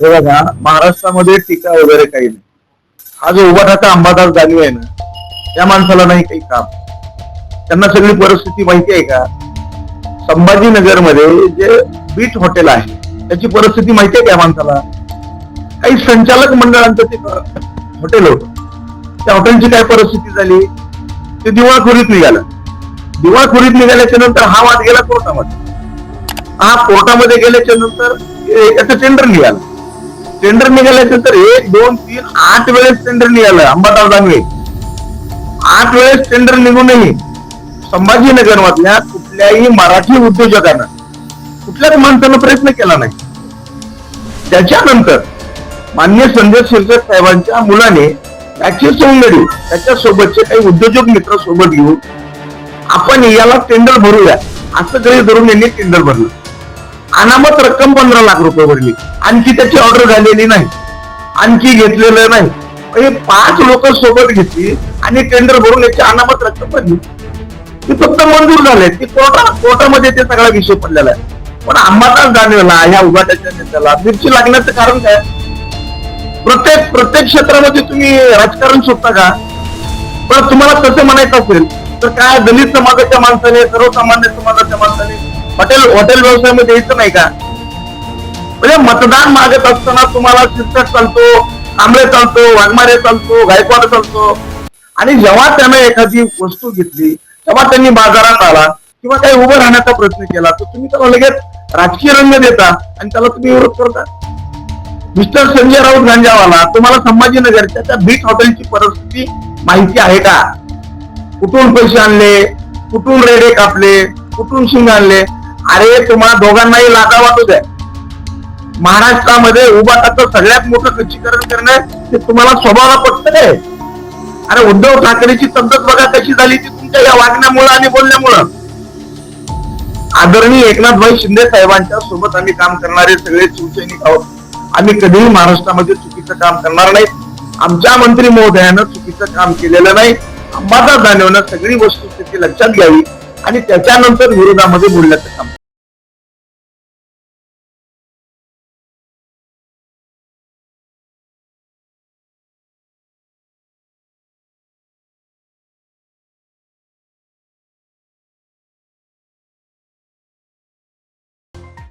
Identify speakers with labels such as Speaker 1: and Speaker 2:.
Speaker 1: हे बघा महाराष्ट्रामध्ये टीका वगैरे काही नाही. हा जो उभा अंबादास दानवे आहे ना त्या माणसाला नाही काही काम. त्यांना सगळी परिस्थिती माहिती आहे का? संभाजीनगरमध्ये जे बीट हॉटेल आहे त्याची परिस्थिती माहिती आहे का माणसाला? काही संचालक मंडळांचं ते हॉटेल होत. त्या हॉटेलची काय परिस्थिती झाली? ते दिवाळखोरीत निघालं. दिवाळखोरीत निघाल्याच्या नंतर हा वाद गेला कोर्टामध्ये. हा कोर्टामध्ये गेल्याच्यानंतर याचं टेंडर निघालं. टेंडर निघाल्याच्या एक दोन तीन आठ वेळेस टेंडर निघालं. अंबादास दानवे आठ वेळेस टेंडर निघूनही संभाजीनगर मधल्या कुठल्याही मराठी उद्योजकानं कुठल्याच माणसानं प्रयत्न केला नाही. त्याच्यानंतर मान्य संजय शिरसाट साहेबांच्या मुलाने त्याची सौंदर्य त्याच्या सोबतचे काही उद्योजक मित्र सोबत घेऊन आपण याला टेंडर भरूया. असं काही धरून यांनी टेंडर भरलं. अनामत रक्कम पंधरा लाख रुपये भरली. आणखी त्याची ऑर्डर झालेली नाही. आणखी घेतलेलं नाही. हे पाच लोक सोबत घेतली आणि टेंडर भरून याची अनामत रक्कम भरली ती फक्त मंजूर झाले ती कोर्टा कोर्टामध्ये ते सगळा विषय पडलेला आहे. पण अंबादास जाणवला ह्या उघाट्याच्या नेत्याला मिरची लागण्याचं कारण काय? प्रत्येक प्रत्येक क्षेत्रामध्ये तुम्ही राजकारण शोधता का? पण तुम्हाला तसं म्हणायचं असेल तर काय दलित समाजाच्या माणसाने सर्वसामान्य समाजाच्या माणसाने हॉटेल हॉटेल व्यवसायामध्ये यायचं नाही का? म्हणजे मतदान मागत असताना तुम्हाला शिरसाट चालतो कांबळे चालतो वाघमारे चालतो गायकवाड चालतो. आणि जेव्हा त्यानं एखादी वस्तू घेतली तेव्हा त्यांनी बाजारात आला किंवा काही उभं राहण्याचा प्रयत्न केला तर तुम्ही त्याला लगेच राजकीय रंग देता आणि त्याला तुम्ही विरोध करता. मिस्टर संजय राऊत गांजावाला तुम्हाला संभाजीनगरच्या त्या बीट हॉटेलची परिस्थिती माहिती आहे का? कुठून पैसे आणले? कुठून रेडे कापले? कुठून शिंग आणले? अरे तुम्हाला दोघांनाही लागा वाटू द्या. महाराष्ट्रामध्ये उभाटाचं सगळ्यात मोठं खच्चीकरण करणं ते तुम्हाला स्वभावाला पटत काय? अरे उद्धव ठाकरेची तब्येत बघा कशी झाली ती तुमच्या या वागण्यामुळं आणि बोलण्यामुळं. आदरणीय एकनाथभाई शिंदे साहेबांच्या सोबत आम्ही काम करणारे सगळे शिवसैनिक आहोत. आम्ही कधीही महाराष्ट्रामध्ये चुकीचं काम करणार नाही. आमच्या मंत्री महोदयानं चुकीचं काम केलेलं नाही. अंबादास दानवेनं सगळी वस्तुस्थिती लक्षात घ्यावी आणि त्याच्यानंतर विरोधामध्ये बोलण्याचं काम